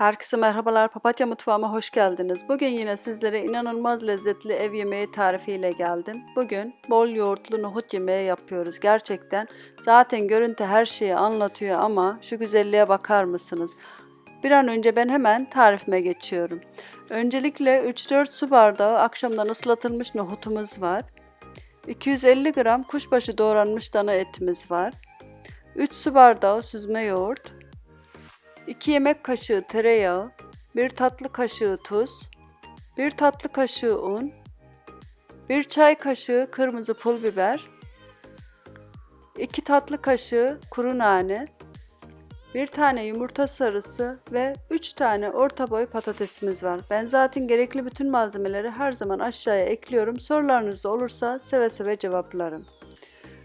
Herkese merhabalar. Papatya mutfağıma hoş geldiniz. Bugün yine sizlere inanılmaz lezzetli ev yemeği tarifiyle geldim. Bugün bol yoğurtlu nohut yemeği yapıyoruz. Gerçekten zaten görüntü her şeyi anlatıyor ama şu güzelliğe bakar mısınız? Bir an önce ben hemen tarifime geçiyorum. Öncelikle 3-4 su bardağı akşamdan ıslatılmış nohutumuz var. 250 gram kuşbaşı doğranmış dana etimiz var. 3 su bardağı süzme yoğurt, 2 yemek kaşığı tereyağı, 1 tatlı kaşığı tuz, 1 tatlı kaşığı un, 1 çay kaşığı kırmızı pul biber, 2 tatlı kaşığı kuru nane, 1 tane yumurta sarısı ve 3 tane orta boy patatesimiz var. Ben zaten gerekli bütün malzemeleri her zaman aşağıya ekliyorum. Sorularınız da olursa seve seve cevaplarım.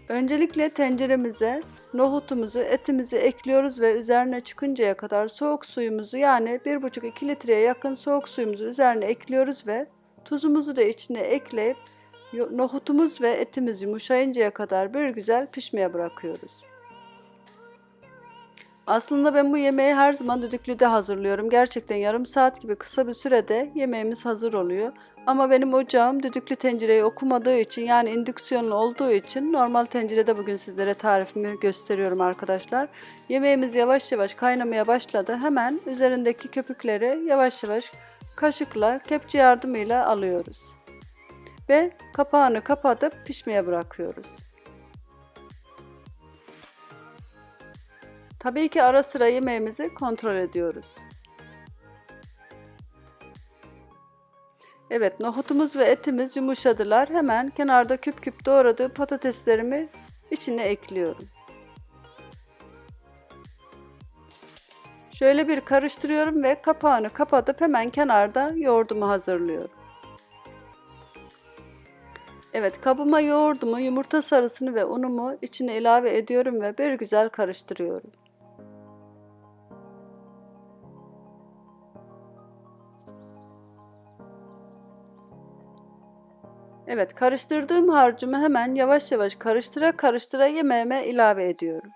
Öncelikle tenceremize nohutumuzu, etimizi ekliyoruz ve üzerine çıkıncaya kadar soğuk suyumuzu yani 1,5-2 litreye yakın soğuk suyumuzu üzerine ekliyoruz ve tuzumuzu da içine ekleyip nohutumuz ve etimiz yumuşayıncaya kadar bir güzel pişmeye bırakıyoruz. Aslında ben bu yemeği her zaman düdüklüde hazırlıyorum. Gerçekten yarım saat gibi kısa bir sürede yemeğimiz hazır oluyor. Ama benim ocağım düdüklü tencereyi okumadığı için yani indüksiyonlu olduğu için normal tencerede bugün sizlere tarifimi gösteriyorum arkadaşlar. Yemeğimiz yavaş yavaş kaynamaya başladı. Hemen üzerindeki köpükleri yavaş yavaş kaşıkla kepçe yardımıyla alıyoruz. Ve kapağını kapatıp pişmeye bırakıyoruz. Tabii ki ara sıra yemeğimizi kontrol ediyoruz. Evet nohutumuz ve etimiz yumuşadılar. Hemen kenarda küp küp doğradığı patateslerimi içine ekliyorum. Şöyle bir karıştırıyorum ve kapağını kapatıp hemen kenarda yoğurdumu hazırlıyorum. Evet kabıma yoğurdumu, yumurta sarısını ve unumu içine ilave ediyorum ve bir güzel karıştırıyorum. Evet karıştırdığım harcımı hemen yavaş yavaş karıştıra karıştıra yemeğime ilave ediyorum.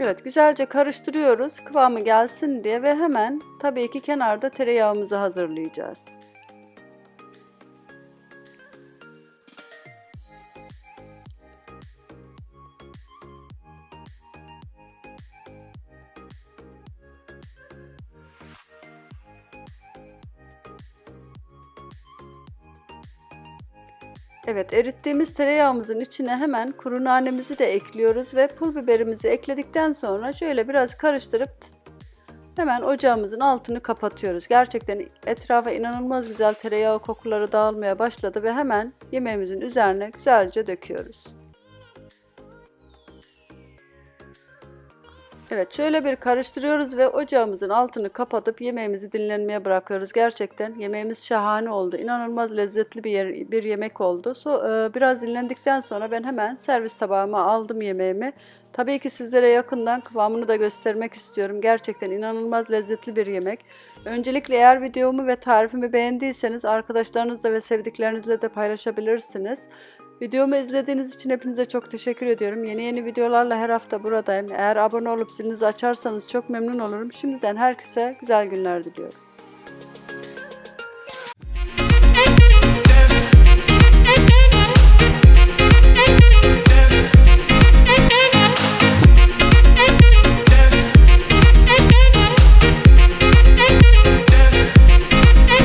Evet güzelce karıştırıyoruz kıvamı gelsin diye ve hemen tabii ki kenarda tereyağımızı hazırlayacağız. Evet erittiğimiz tereyağımızın içine hemen kuru nanemizi de ekliyoruz ve pul biberimizi ekledikten sonra şöyle biraz karıştırıp hemen ocağımızın altını kapatıyoruz. Gerçekten etrafa inanılmaz güzel tereyağı kokuları dağılmaya başladı ve hemen yemeğimizin üzerine güzelce döküyoruz. Evet şöyle bir karıştırıyoruz ve ocağımızın altını kapatıp yemeğimizi dinlenmeye bırakıyoruz. Gerçekten yemeğimiz şahane oldu. İnanılmaz lezzetli bir, yer, bir yemek oldu. So, e, biraz dinlendikten sonra ben hemen servis tabağıma aldım yemeğimi. Tabii ki sizlere yakından kıvamını da göstermek istiyorum. Gerçekten inanılmaz lezzetli bir yemek. Öncelikle eğer videomu ve tarifimi beğendiyseniz arkadaşlarınızla ve sevdiklerinizle de paylaşabilirsiniz. Videomu izlediğiniz için hepinize çok teşekkür ediyorum. Yeni yeni videolarla her hafta buradayım. Eğer abone olup zilinizi açarsanız çok memnun olurum. Şimdiden herkese güzel günler diliyorum.